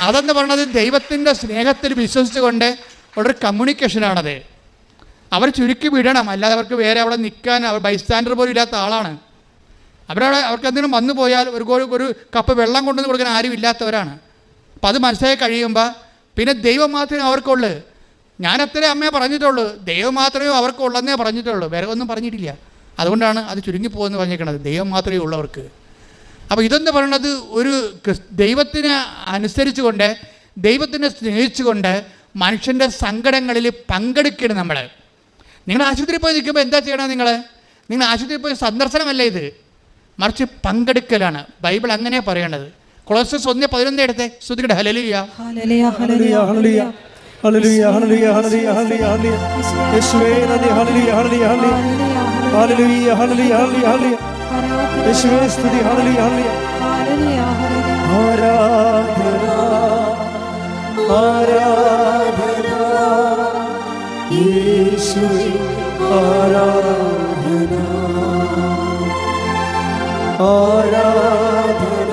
അതെന്ന് പറഞ്ഞത് ദൈവത്തിന്റെ സ്നേഹത്തിൽ വിശ്വസിച്ചുകൊണ്ട് ഉള്ളൊരു കമ്മ്യൂണിക്കേഷനാണത് അവർ ചുരുക്കി വിടണം അല്ലാതെ അവർക്ക് വേറെ അവിടെ നിൽക്കാൻ അവർ ബൈസ്റ്റാൻഡർ പോലും ഇല്ലാത്ത ആളാണ്. അവരവിടെ അവർക്ക് എന്തെങ്കിലും വന്നു പോയാൽ ഒരു ഒരു- കപ്പ് വെള്ളം കൊണ്ടുവന്ന് കൊടുക്കാൻ ആരും ഇല്ലാത്തവരാണ്. അപ്പം അത് മനസ്സിലായി കഴിയുമ്പോൾ പിന്നെ ദൈവം മാത്രമേ അവർക്കുള്ളൂ. ഞാൻ അത്രേ അമ്മയെ പറഞ്ഞിട്ടുള്ളൂ. ദൈവം മാത്രമേ അവർക്കുള്ളെന്നേ പറഞ്ഞിട്ടുള്ളൂ. വേറെ ഒന്നും പറഞ്ഞിട്ടില്ല. അതുകൊണ്ടാണ് അത് ചുരുങ്ങിപ്പോകുമെന്ന് പറഞ്ഞേക്കണത് ദൈവം മാത്രമേ ഉള്ളവർക്ക്. അപ്പോൾ ഇതെന്ന് പറയുന്നത് ഒരു ദൈവത്തിന് ദൈവത്തിനെ അനുസരിച്ചുകൊണ്ട് ദൈവത്തിനെ സ്നേഹിച്ചുകൊണ്ട് മനുഷ്യന്റെ സങ്കടങ്ങളിൽ പങ്കെടുക്കണം നമ്മൾ നിങ്ങൾ ആശുപത്രിയിൽ പോയി നിൽക്കുമ്പോൾ എന്താ ചെയ്യണം നിങ്ങൾ നിങ്ങൾ ആശുപത്രിയിൽ പോയി സന്ദർശനമല്ല ഇത്? മറിച്ച് പങ്കെടുക്കലാണ്. ബൈബിൾ അങ്ങനെ പറയണത്. കൊളോസസ് ഒന്ന് പതിനൊന്ന് എടുത്തേ. ശ്രുതികട ഹലലിയ ഹല്ലേലൂയ, യേശുവേ സ്തുതി. Hallelujah, hallelujah. ആരാധന ആരാധന യേശുവേ ആരാധന. ആരാധന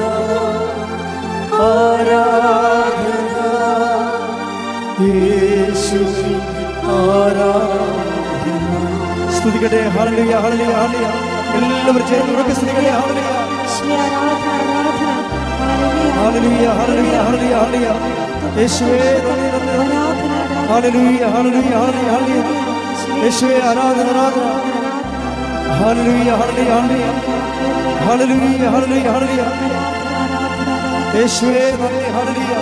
ആരാധന യേശുവേ ആരാധന. സ്തുതിക്കട്ടെ. Hallelujah hallelujah hallelujah. എല്ലാവരും ചേർന്ന് ഉറക്കെ സ്ത്രീകളെ ഹല്ലേലൂയ. Hallelujah, hallelujah hallelujah. യേശുവേ. Hallelujah hallelujah hallelujah hallelujah. യേശുവേ ആരാധന ആരാധന. Hallelujah hallelujah hallelujah. Hallelujah hallelujah hallelujah. യേശുവേ നന്ദി ഹല്ലേലൂയ.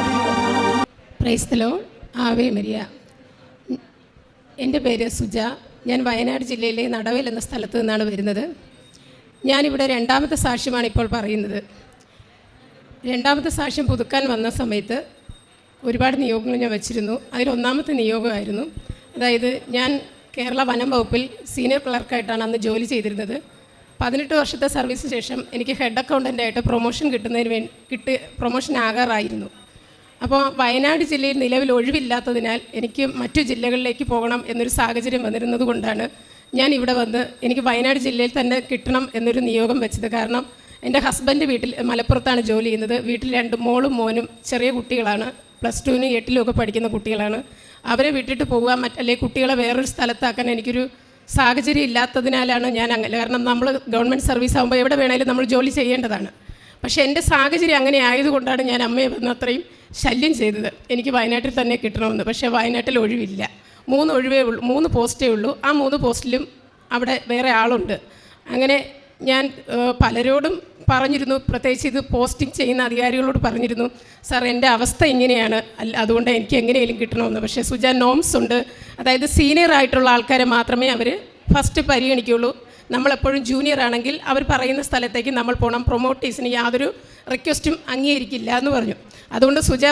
ലോർഡ് ആവേ മരിയ. എന്റെ പേര് സുജ. ഞാൻ വയനാട് ജില്ലയിലെ നടവേൽ എന്ന സ്ഥലത്ത് നിന്നാണ് വരുന്നത്. ഞാനിവിടെ രണ്ടാമത്തെ സാക്ഷ്യമാണ് ഇപ്പോൾ പറയുന്നത്. രണ്ടാമത്തെ സാക്ഷ്യം പുതുക്കാൻ വന്ന സമയത്ത് ഒരുപാട് നിയോഗങ്ങൾ ഞാൻ വച്ചിരുന്നു. അതിൽ ഒന്നാമത്തെ നിയോഗമായിരുന്നു. അതായത് ഞാൻ കേരള വനം വകുപ്പിൽ സീനിയർ ക്ലർക്കായിട്ടാണ് അന്ന് ജോലി ചെയ്തിരുന്നത്. പതിനെട്ട് വർഷത്തെ സർവീസിന് ശേഷം എനിക്ക് ഹെഡ് അക്കൗണ്ടന്റായിട്ട് പ്രൊമോഷൻ കിട്ടുന്നതിന് വേണ്ടി കിട്ടി പ്രൊമോഷൻ ആകാറായിരുന്നു. അപ്പോൾ വയനാട് ജില്ലയിൽ നിലവിൽ ഒഴിവില്ലാത്തതിനാൽ എനിക്ക് മറ്റു ജില്ലകളിലേക്ക് പോകണം എന്നൊരു സാഹചര്യം വന്നിരുന്നത് കൊണ്ടാണ് ഞാൻ ഇവിടെ വന്ന് എനിക്ക് വയനാട് ജില്ലയിൽ തന്നെ കിട്ടണം എന്നൊരു നിയോഗം വെച്ചത് കാരണം എന്റെ ഹസ്ബൻഡ് വീട്ടിൽ മലപ്പുറത്താണ് ജോലി ചെയ്യുന്നത്. വീട്ടിൽ രണ്ട് മോളും മോനും ചെറിയ കുട്ടികളാണ്. പ്ലസ് ടുവിനും എട്ടിലും ഒക്കെ പഠിക്കുന്ന കുട്ടികളാണ്. അവരെ വിട്ടിട്ട് പോകാൻ മറ്റല്ലേ കുട്ടികളെ വേറൊരു സ്ഥലത്താക്കാൻ എനിക്കൊരു സാഹചര്യം ഇല്ലാത്തതിനാലാണ് ഞാൻ അങ്ങനെ. കാരണം നമ്മൾ ഗവൺമെന്റ് സർവീസ് ആകുമ്പോൾ എവിടെ വേണേലും നമ്മൾ ജോലി ചെയ്യേണ്ടതാണ്. പക്ഷേ എന്റെ സാഹചര്യം അങ്ങനെ ആയതുകൊണ്ടാണ് ഞാൻ അമ്മയെ വന്ന് അത്രയും ശല്യം ചെയ്തത്. എനിക്ക് വയനാട്ടിൽ തന്നെ കിട്ടണമെന്ന്. പക്ഷേ വയനാട്ടിൽ ഒഴിവില്ല. മൂന്ന് ഒഴിവേ ഉള്ളൂ മൂന്ന് പോസ്റ്റേ ഉള്ളൂ. ആ മൂന്ന് പോസ്റ്റിലും അവിടെ വേറെ ആളുണ്ട്. അങ്ങനെ ഞാൻ പലരോടും പറഞ്ഞിരുന്നു പ്രത്യേകിച്ച് ഇത് പോസ്റ്റിംഗ് ചെയ്യുന്ന അധികാരികളോട് പറഞ്ഞിരുന്നു സാർ എന്റെ അവസ്ഥ ഇങ്ങനെയാണ്. അല്ല അതുകൊണ്ട് എനിക്ക് എങ്ങനെയെങ്കിലും കിട്ടണമെന്ന്. പക്ഷേ സുജ നോംസ് ഉണ്ട്. അതായത് സീനിയർ ആയിട്ടുള്ള ആൾക്കാരെ മാത്രമേ അവർ ഫസ്റ്റ് പരിഗണിക്കുകയുള്ളൂ. നമ്മളെപ്പോഴും ജൂനിയർ ആണെങ്കിൽ അവർ പറയുന്ന സ്ഥലത്തേക്ക് നമ്മൾ പോകണം. പ്രൊമോട്ടേഴ്സിന് യാതൊരു റിക്വസ്റ്റും അംഗീകരിക്കില്ല എന്ന് പറഞ്ഞു. അതുകൊണ്ട് സുജ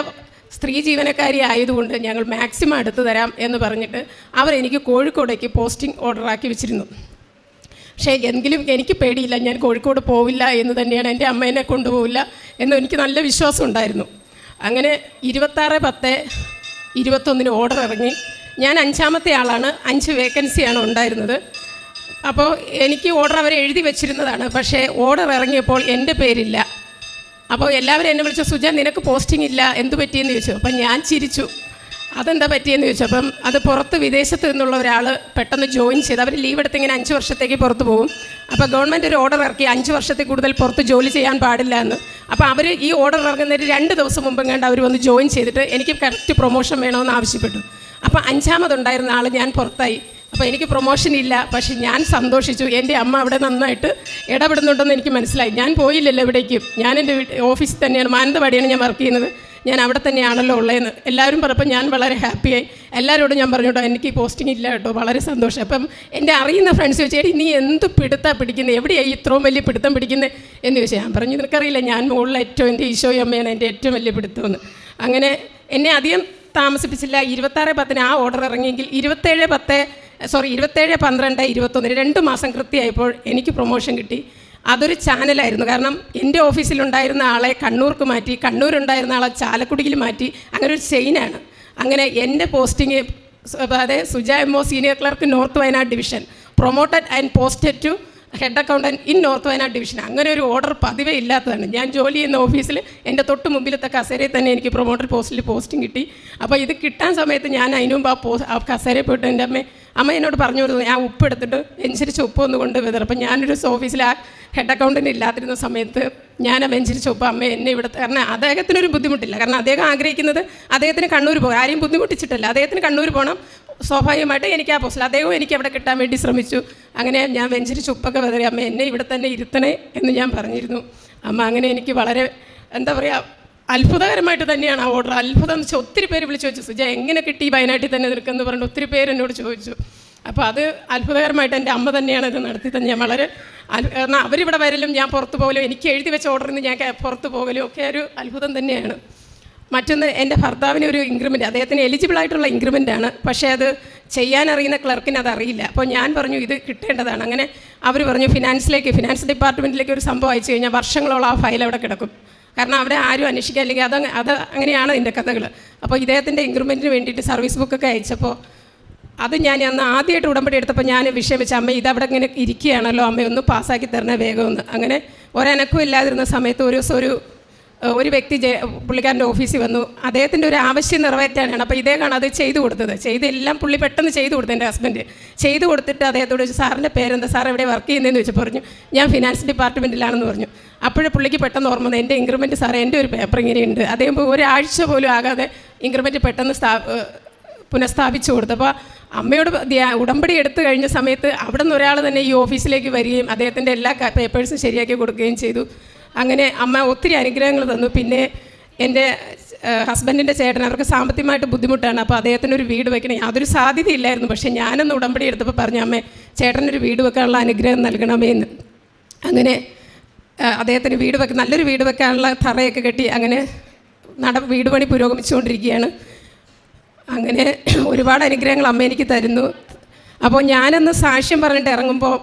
സ്ത്രീ ജീവനക്കാരി ആയതുകൊണ്ട് ഞങ്ങൾ മാക്സിമം എടുത്തു തരാം എന്ന് പറഞ്ഞിട്ട് അവരെനിക്ക് കോഴിക്കോടേക്ക് പോസ്റ്റിംഗ് ഓർഡറാക്കി വെച്ചിരുന്നു. പക്ഷേ എങ്കിലും എനിക്ക് പേടിയില്ല ഞാൻ കോഴിക്കോട് പോവില്ല എന്ന് തന്നെയാണ് എന്റെ അമ്മേനെ കൊണ്ടുപോവില്ല എന്ന് എനിക്ക് നല്ല വിശ്വാസം ഉണ്ടായിരുന്നു. അങ്ങനെ ഇരുപത്താറ് പത്ത് ഇരുപത്തൊന്നിന് ഓർഡർ ഇറങ്ങി. ഞാൻ അഞ്ചാമത്തെ ആളാണ് അഞ്ച് വേക്കൻസിയാണ് ഉണ്ടായിരുന്നത്. അപ്പോൾ എനിക്ക് ഓർഡർ അവർ എഴുതി വെച്ചിരുന്നതാണ് പക്ഷേ ഓർഡർ ഇറങ്ങിയപ്പോൾ എന്റെ പേരില്ല. അപ്പോൾ എല്ലാവരും എന്നെ വിളിച്ചു സുജ നിനക്ക് പോസ്റ്റിംഗ് ഇല്ല എന്ത് പറ്റിയെന്ന് ചോദിച്ചു. അപ്പം ഞാൻ ചിരിച്ചു. അതെന്താ പറ്റിയെന്ന് ചോദിച്ചു. അപ്പം അത് പുറത്ത് വിദേശത്ത് നിന്നുള്ള ഒരാൾ പെട്ടെന്ന് ജോയിൻ ചെയ്ത് അവർ ലീവ് എടുത്ത് ഇങ്ങനെ അഞ്ച് വർഷത്തേക്ക് പുറത്ത് പോകും. അപ്പോൾ ഗവൺമെന്റ് ഒരു ഓർഡർ ഇറക്കി അഞ്ച് വർഷത്തിൽ കൂടുതൽ പുറത്ത് ജോലി ചെയ്യാൻ പാടില്ല എന്ന്. അപ്പോൾ അവർ ഈ ഓർഡർ ഇറങ്ങുന്നതിന് രണ്ട് ദിവസം മുമ്പ് കണ്ട് അവർ വന്ന് ജോയിൻ ചെയ്തിട്ട് എനിക്ക് കറക്റ്റ് പ്രൊമോഷൻ വേണമെന്ന് ആവശ്യപ്പെട്ടു. അപ്പോൾ അഞ്ചാമതുണ്ടായിരുന്ന ആൾ ഞാൻ പുറത്തായി. അപ്പോൾ എനിക്ക് പ്രൊമോഷൻ ഇല്ല പക്ഷെ ഞാൻ സന്തോഷിച്ചു. എന്റെ അമ്മ അവിടെ നന്നായിട്ട് ഇടപെടുന്നുണ്ടെന്ന് എനിക്ക് മനസ്സിലായി. ഞാൻ പോയില്ലല്ലോ എവിടേക്കും ഞാൻ എന്റെ ഓഫീസിൽ തന്നെയാണ്. മാനന്തവാടിയാണ് ഞാൻ വർക്ക് ചെയ്യുന്നത്. ഞാൻ അവിടെ തന്നെയാണല്ലോ ഉള്ളതെന്ന്. എല്ലാവരും പറഞ്ഞപ്പോൾ ഞാൻ വളരെ ഹാപ്പിയായി എല്ലാവരോടും ഞാൻ പറഞ്ഞു കേട്ടോ എനിക്ക് പോസ്റ്റിംഗ് ഇല്ല കേട്ടോ. വളരെ സന്തോഷം. അപ്പം എന്റെ അറിയുന്ന ഫ്രണ്ട്സ് ചോദിച്ചു നീ എന്ത് പിടുത്താ പിടിക്കുന്നത് എവിടെയായി ഇത്രയും വലിയ പിടുത്തം പിടിക്കുന്നത് എന്ന് ചോദിച്ചു. ഞാൻ പറഞ്ഞു നിനക്കറിയില്ല ഞാൻ മുകളിൽ ഏറ്റവും എന്റെ ഈശോയും അമ്മയാണ് എന്റെ ഏറ്റവും വലിയ പിടുത്തമെന്ന്. അങ്ങനെ എന്നെ അധികം താമസിപ്പിച്ചില്ല. ഇരുപത്താറ് പത്തിന് ആ ഓർഡർ ഇറങ്ങിയെങ്കിൽ ഇരുപത്തേഴ് പത്ത് സോറി ഇരുപത്തേഴ് പന്ത്രണ്ട് ഇരുപത്തൊന്നിന് രണ്ട് മാസം കൃത്യമായപ്പോൾ എനിക്ക് പ്രൊമോഷൻ കിട്ടി. അതൊരു ചാനലായിരുന്നു കാരണം എന്റെ ഓഫീസിലുണ്ടായിരുന്ന ആളെ കണ്ണൂർക്ക് മാറ്റി കണ്ണൂരുണ്ടായിരുന്ന ആളെ ചാലക്കുടിയിൽ മാറ്റി അങ്ങനെ ഒരു ചെയിനാണ് അങ്ങനെ എന്റെ പോസ്റ്റിംഗ് അതായത് Suja M O senior clerk North Wayanad division promoted and posted to head accountant in North Wayanad division അങ്ങനെ ഒരു ഓർഡർ പതിവേ ഇല്ലാത്തതാണ്. ഞാൻ ജോലി ചെയ്യുന്ന ഓഫീസിൽ എന്റെ തൊട്ട് മുമ്പിലത്തെ കസേരയിൽ തന്നെ എനിക്ക് പ്രൊമോട്ടർ പോസ്റ്റിൽ പോസ്റ്റിംഗ് കിട്ടി. അപ്പോൾ ഇത് കിട്ടാൻ സമയത്ത് ഞാൻ അതിനുമുമ്പ് ആ പോ ആ കസേരയിൽ പോയിട്ട് എന്റെ അമ്മ അമ്മ എന്നോട് പറഞ്ഞു കൊടുത്തു ഞാൻ ഉപ്പ് എടുത്തിട്ട് വെഞ്ചരിച്ച ഉപ്പ് ഒന്ന് കൊണ്ട് വിതറും. അപ്പം ഞാനൊരു ഓഫീസിൽ ആ ഹെഡ് അക്കൗണ്ടന്റ് ഇല്ലാതിരുന്ന സമയത്ത് ഞാൻ വെഞ്ചരിച്ച് ഉപ്പ് അമ്മ എന്നെ ഇവിടെ കാരണം അദ്ദേഹത്തിനൊരു ബുദ്ധിമുട്ടില്ല. കാരണം അദ്ദേഹം ആഗ്രഹിക്കുന്നത് അദ്ദേഹത്തിന് കണ്ണൂർ പോകും ആരെയും ബുദ്ധിമുട്ടിച്ചിട്ടല്ല. അദ്ദേഹത്തിന് കണ്ണൂർ പോകണം. സ്വാഭാവികമായിട്ട് എനിക്ക് ആ പോസ്റ്റിൽ അദ്ദേഹവും എനിക്ക് അവിടെ കിട്ടാൻ വേണ്ടി ശ്രമിച്ചു. അങ്ങനെ ഞാൻ വെഞ്ചരിച്ച് ഉപ്പൊക്കെ വിതറി അമ്മ എന്നെ ഇവിടെ തന്നെ ഇരുത്തണേ എന്ന് ഞാൻ പറഞ്ഞിരുന്നു. അമ്മ അങ്ങനെ എനിക്ക് വളരെ എന്താ പറയുക അത്ഭുതകരമായിട്ട് തന്നെയാണ് ആ ഓർഡർ അത്ഭുതം എന്ന് വെച്ചാൽ ഒത്തിരി പേര് വിളിച്ച് ചോദിച്ചു സുജ എങ്ങനെ കിട്ടി വയനാട്ടിൽ തന്നെ നിൽക്കുമെന്ന് പറഞ്ഞു ഒത്തിരി പേര് എന്നോട് ചോദിച്ചു. അപ്പോൾ അത് അത്ഭുതകരമായിട്ട് എന്റെ അമ്മ തന്നെയാണ് ഇത് നടത്തി തന്നെ ഞാൻ വളരെ കാരണം അവരിവിടെ വരലും ഞാൻ പുറത്ത് പോകലും എനിക്ക് എഴുതി വെച്ച ഓർഡറിൽ നിന്ന് ഞാൻ പുറത്ത് പോകലും ഒക്കെ ഒരു അത്ഭുതം തന്നെയാണ്. മറ്റൊന്ന് എന്റെ ഭർത്താവിന് ഒരു ഇൻക്രിമെന്റ് അദ്ദേഹത്തിന് എലിജിബിൾ ആയിട്ടുള്ള ഇൻക്രിമെന്റ് ആണ്. പക്ഷേ അത് ചെയ്യാൻ അറിയുന്ന ക്ലർക്കിന് അത് അറിയില്ല. അപ്പോൾ ഞാൻ പറഞ്ഞു ഇത് കിട്ടേണ്ടതാണ്. അങ്ങനെ അവർ പറഞ്ഞു ഫിനാൻസിലേക്ക് ഫിനാൻസ് ഡിപ്പാർട്ട്മെന്റിലേക്ക് ഒരു സംഭവം അയച്ചു കഴിഞ്ഞാൽ വർഷങ്ങളോളം ആ ഫയൽ അവിടെ കിടക്കും. കാരണം അവരെ ആരും അന്വേഷിക്കുക അല്ലെങ്കിൽ അത് അത് അങ്ങനെയാണ് എന്റെ കഥകൾ അപ്പോൾ ഇദ്ദേഹത്തിന്റെ ഇൻക്രിമെന്റിന് വേണ്ടിയിട്ട് സർവീസ് ബുക്കൊക്കെ അയച്ചപ്പോൾ അത് ഞാൻ അന്ന് ആദ്യമായിട്ട് ഉടമ്പടി എടുത്തപ്പോൾ ഞാൻ വിഷയം വെച്ച അമ്മ ഇതവിടെ ഇങ്ങനെ ഇരിക്കുകയാണല്ലോ അമ്മയൊന്ന് പാസ്സാക്കി തരണേ വേഗം ഒന്ന്. അങ്ങനെ ഒരനക്കവും ഇല്ലാതിരുന്ന സമയത്ത് ഒരു ദിവസം ഒരു ഒരു വ്യക്തി പുള്ളിക്കാരന്റെ ഓഫീസിൽ വന്നു. അദ്ദേഹത്തിന്റെ ഒരു ആവശ്യം നിറവേറ്റാനാണ്. അപ്പോൾ ഇദ്ദേഹമാണ് അത് ചെയ്തു കൊടുത്തത്. ചെയ്തെല്ലാം പുള്ളി പെട്ടെന്ന് ചെയ്തു കൊടുത്തു എന്റെ ഹസ്ബൻഡ്. ചെയ്തു കൊടുത്തിട്ട് അദ്ദേഹത്തോട് ചോദിച്ചു സാറിന്റെ പേരെന്താ സാർ എവിടെ വർക്ക് ചെയ്യുന്നതെന്ന് ചോദിച്ചു പറഞ്ഞു. ഞാൻ ഫിനാൻസ് ഡിപ്പാർട്ട്മെന്റിലാണെന്ന് പറഞ്ഞു. അപ്പോഴും പുള്ളിക്ക് പെട്ടെന്ന് ഓർമ്മ എന്റെ ഇൻക്രിമെന്റ് സാർ എന്റെ ഒരു പേപ്പർ ഇങ്ങനെയുണ്ട്. അദ്ദേഹം ഒരാഴ്ച പോലും ആകാതെ ഇൻക്രിമെന്റ് പെട്ടെന്ന് സ്ഥാ പുനഃസ്ഥാപിച്ചു കൊടുത്തു. അപ്പോൾ അമ്മയോട് ഉടമ്പടി എടുത്തു കഴിഞ്ഞ സമയത്ത് അവിടെ നിന്ന് ഒരാൾ തന്നെ ഈ ഓഫീസിലേക്ക് വരികയും അദ്ദേഹത്തിന്റെ എല്ലാ പേപ്പേഴ്സും ശരിയാക്കി കൊടുക്കുകയും ചെയ്തു. അങ്ങനെ അമ്മ ഒത്തിരി അനുഗ്രഹങ്ങൾ തന്നു. പിന്നെ എന്റെ ഹസ്ബൻഡിന്റെ ചേട്ടൻ അവർക്ക് സാമ്പത്തികമായിട്ട് ബുദ്ധിമുട്ടാണ്. അപ്പോൾ അദ്ദേഹത്തിന് ഒരു വീട് വെക്കണം യാതൊരു സാധ്യതയില്ലായിരുന്നു. പക്ഷേ ഞാനൊന്ന് ഉടമ്പടി എടുത്തപ്പോൾ പറഞ്ഞു അമ്മേ ചേട്ടനൊരു വീട് വെക്കാനുള്ള അനുഗ്രഹം നൽകണമേ എന്ന്. അങ്ങനെ അദ്ദേഹത്തിന് വീട് വെക്ക നല്ലൊരു വീട് വെക്കാനുള്ള തറയൊക്കെ കെട്ടി അങ്ങനെ നട വീട് പണി പുരോഗമിച്ചുകൊണ്ടിരിക്കുകയാണ്. അങ്ങനെ ഒരുപാട് അനുഗ്രഹങ്ങൾ അമ്മ എനിക്ക് തരുന്നു. അപ്പോൾ ഞാനന്ന് സാക്ഷ്യം പറഞ്ഞിട്ട് ഇറങ്ങുമ്പോൾ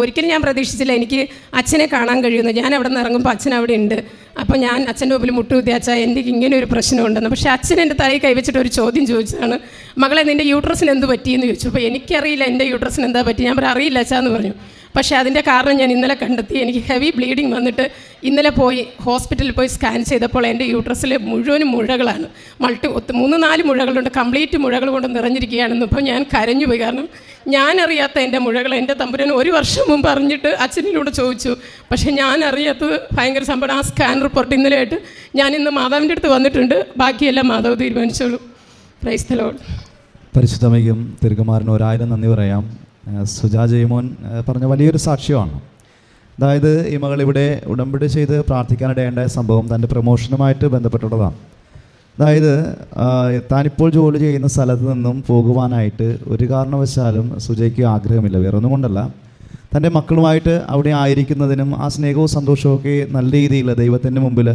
ഒരിക്കലും ഞാൻ പ്രതീക്ഷിച്ചില്ല എനിക്ക് അച്ഛനെ കാണാൻ കഴിയുന്നു ഞാൻ അവിടെ നിന്ന് ഇറങ്ങുമ്പോൾ അച്ഛൻ അവിടെ ഉണ്ട്. അപ്പോൾ ഞാൻ അച്ഛന്റെ മുമ്പിൽ മുട്ടുകുത്തി അച്ഛ എനിക്ക് ഇങ്ങനെ ഒരു പ്രശ്നമുണ്ടെന്ന്. പക്ഷേ അച്ഛൻ എന്റെ തലയിൽ കൈവച്ചിട്ട് ഒരു ചോദ്യം ചോദിച്ചതാണ്. മകളെ നിന്റെ യൂട്രസിന് എന്ത് പറ്റിയെന്ന് ചോദിച്ചു. അപ്പോൾ എനിക്കറിയില്ല എന്റെ യൂട്രസിന് എന്താ പറ്റി. ഞാൻ പറഞ്ഞു അറിയില്ല അച്ഛാന്ന് പറഞ്ഞു. പക്ഷേ അതിന്റെ കാരണം ഞാൻ ഇന്നലെ കണ്ടെത്തി. എനിക്ക് ഹെവി ബ്ലീഡിങ് വന്നിട്ട് ഇന്നലെ പോയി ഹോസ്പിറ്റലിൽ പോയി സ്കാൻ ചെയ്തപ്പോൾ എന്റെ യൂട്രസിൽ മുഴുവനും മുഴകളാണ്. മൾട്ടി ഒത്ത് മൂന്ന് നാല് മുഴകളുണ്ട്. കംപ്ലീറ്റ് മുഴകൾ കൊണ്ട് നിറഞ്ഞിരിക്കുകയാണെന്ന് ഇപ്പോൾ ഞാൻ കരഞ്ഞു പോയി. കാരണം ഞാനറിയാത്ത എന്റെ മുഴകൾ എന്റെ തമ്പുരൻ ഒരു വർഷം മുമ്പ് അറിഞ്ഞിട്ട് അച്ഛനിലൂടെ ചോദിച്ചു. പക്ഷേ ഞാൻ അറിയാത്തത് ഭയങ്കര സംഭവം ആ സ്കാൻ റിപ്പോർട്ട് ഇന്നലെ ആയിട്ട് ഞാൻ ഇന്ന് മാതാവിന്റെ അടുത്ത് വന്നിട്ടുണ്ട്. ബാക്കിയെല്ലാം മാതാവ് തീരുമാനിച്ചോളൂ. ക്രൈസ്തലോട് പരിശുദ്ധമയ്ക്കും തിരുകുമാരന് ഒരായിരം നന്ദി പറയാം. സുജാ ജയ്മോൻ പറഞ്ഞ വലിയൊരു സാക്ഷ്യമാണ്. അതായത് ഈ മകൾ ഇവിടെ ഉടമ്പടി ചെയ്ത് പ്രാർത്ഥിക്കാനിടേണ്ട സംഭവം തന്റെ പ്രൊമോഷനുമായിട്ട് ബന്ധപ്പെട്ടുള്ളതാണ്. അതായത് താനിപ്പോൾ ജോലി ചെയ്യുന്ന സ്ഥലത്ത് നിന്നും പോകുവാനായിട്ട് ഒരു കാരണവശാലും സുജയ്ക്ക് ആഗ്രഹമില്ല. വേറെ ഒന്നും കൊണ്ടല്ല. തന്റെ മക്കളുമായിട്ട് അവിടെ ആയിരിക്കുന്നതിനും ആ സ്നേഹവും സന്തോഷവും ഒക്കെ നല്ല രീതിയിൽ ദൈവത്തിന്റെ മുമ്പിൽ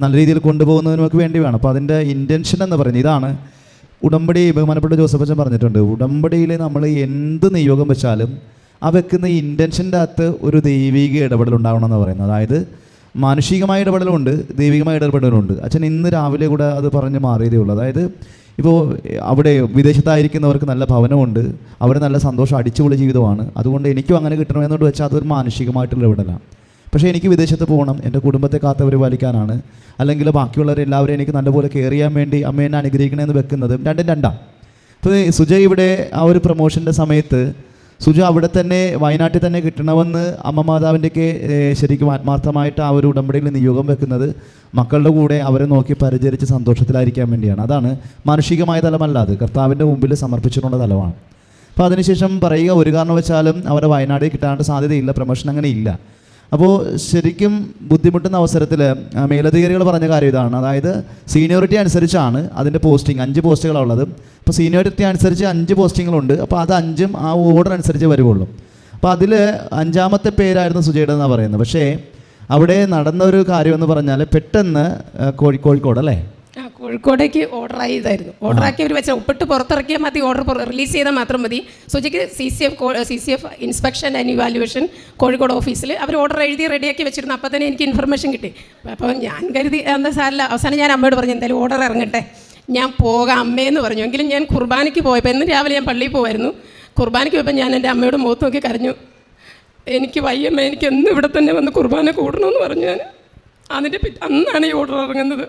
നല്ല രീതിയിൽ കൊണ്ടുപോകുന്നതിനുമൊക്കെ വേണ്ടി വേണം. അപ്പോൾ അതിന്റെ ഇന്റൻഷൻ എന്ന് പറയുന്നത് ഇതാണ്. ഉടമ്പടി ബഹുമാനപ്പെട്ട ജോസഫ് അച്ഛൻ പറഞ്ഞിട്ടുണ്ട് ഉടമ്പടിയിൽ നമ്മൾ എന്ത് നിയോഗം വെച്ചാലും ആ വെക്കുന്ന ഇന്റൻഷന്റെ അകത്ത് ഒരു ദൈവിക ഇടപെടൽ ഉണ്ടാവണം എന്ന് പറയുന്നത്. അതായത് മാനുഷികമായ ഇടപെടലുണ്ട് ദൈവികമായ ഇടപെടലുണ്ട്. അച്ഛൻ ഇന്ന് രാവിലെ കൂടെ അത് പറഞ്ഞ് മാറിയതേ ഉള്ളൂ. അതായത് ഇപ്പോൾ അവിടെ വിദേശത്തായിരിക്കുന്നവർക്ക് നല്ല ഭവനമുണ്ട് അവർ നല്ല സന്തോഷം അടിച്ചുപൊളി ജീവിതമാണ്. അതുകൊണ്ട് എനിക്കും അങ്ങനെ കിട്ടണമെന്നുകൊണ്ട് വെച്ചാൽ അതൊരു മാനുഷികമായിട്ടുള്ള ഇടപെടലാണ്. പക്ഷേ എനിക്ക് വിദേശത്ത് പോകണം. എന്റെ കുടുംബത്തെ കാത്തവർ പാലിക്കാനാണ് അല്ലെങ്കിൽ ബാക്കിയുള്ളവരെല്ലാവരും എനിക്ക് നല്ലപോലെ കെയർ ചെയ്യാൻ വേണ്ടി അമ്മേനെ അനുഗ്രഹിക്കണമെന്ന് വെക്കുന്നത് രണ്ടും രണ്ടാം. അപ്പോൾ സുജയ് ഇവിടെ ആ ഒരു പ്രൊമോഷന്റെ സമയത്ത് സുജ അവിടെ തന്നെ വയനാട്ടിൽ തന്നെ കിട്ടണമെന്ന് അമ്മ മാതാവിന്റെയൊക്കെ ശരിക്കും ആത്മാർത്ഥമായിട്ട് ആ ഒരു ഉടമ്പടിയിൽ നിയോഗം വെക്കുന്നത് മക്കളുടെ കൂടെ അവരെ നോക്കി പരിചരിച്ച് സന്തോഷത്തിലായിരിക്കാൻ വേണ്ടിയാണ്. അതാണ് മാനുഷികമായ തലമല്ല അത്. കർത്താവിന്റെ മുമ്പിൽ സമർപ്പിച്ചിട്ടുള്ള തലമാണ്. അപ്പോൾ അതിനുശേഷം പറയുക ഒരു കാരണവശാലും അവരെ വയനാട്ടിൽ കിട്ടാനായിട്ട് സാധ്യതയില്ല. പ്രമോഷൻ അങ്ങനെ ഇല്ല. അപ്പോൾ ശരിക്കും ബുദ്ധിമുട്ടുന്ന അവസരത്തിൽ മേലധികാരികൾ പറഞ്ഞ കാര്യം ഇതാണ്. അതായത് സീനിയോറിറ്റി അനുസരിച്ചാണ് അതിന്റെ പോസ്റ്റിംഗ് അഞ്ച് പോസ്റ്റുകളാണ് ഉള്ളത്. അപ്പോൾ സീനിയോറിറ്റി അനുസരിച്ച് അഞ്ച് പോസ്റ്റിങ്ങുകളുണ്ട് അപ്പോൾ അത് അഞ്ചും ആ ഓർഡർ അനുസരിച്ച് വരുവുള്ളൂ. അപ്പോൾ അതിൽ അഞ്ചാമത്തെ പേരായിരുന്നു സുജയുടെ എന്നാണ് പറയുന്നത്. പക്ഷേ അവിടെ നടന്ന ഒരു കാര്യം എന്ന് പറഞ്ഞാൽ പെട്ടെന്ന് കോഴിക്കോഴിക്കോട് കോഴി കോഴിക്കോട് അല്ലേ? ആ കോഴിക്കോടേക്ക് ഓർഡർ ആയതായിരുന്നു. ഓർഡർ ആക്കി അവർ വെച്ചാൽ ഒപ്പിട്ട് പുറത്തിറക്കിയാൽ മതി ഓർഡർ റിലീസ് ചെയ്താൽ മാത്രം മതി. സുജിക്ക് C C F C C F inspection and evaluation Kozhikode ഓഫീസിൽ അവർ ഓർഡർ എഴുതി റെഡിയാക്കി വെച്ചിരുന്നു. അപ്പോൾ തന്നെ എനിക്ക് ഇൻഫർമേഷൻ കിട്ടി. അപ്പോൾ ഞാൻ കരുതി എന്താ സാറില്ല അവസാനം ഞാൻ അമ്മയോട് പറഞ്ഞു എന്തായാലും ഓർഡർ ഇറങ്ങട്ടെ. ഞാൻ പോകാം അമ്മയെന്ന് പറഞ്ഞു. എങ്കിലും ഞാൻ കുർബാനയ്ക്ക് പോയപ്പോൾ ഇന്ന് രാവിലെ ഞാൻ പള്ളിയിൽ പോവായിരുന്നു. കുർബാനയ്ക്ക് പോയപ്പോൾ ഞാൻ എന്റെ അമ്മയോട് മുഖത്ത് നോക്കി കരഞ്ഞു. എനിക്ക് വയ്യമ്മ എനിക്ക് എന്നും ഇവിടെ തന്നെ വന്ന് കുർബാന കൂടണമെന്ന് പറഞ്ഞു ഞാൻ. അതിന്റെ അന്നാണ് ഈ ഓർഡർ ഇറങ്ങുന്നത്.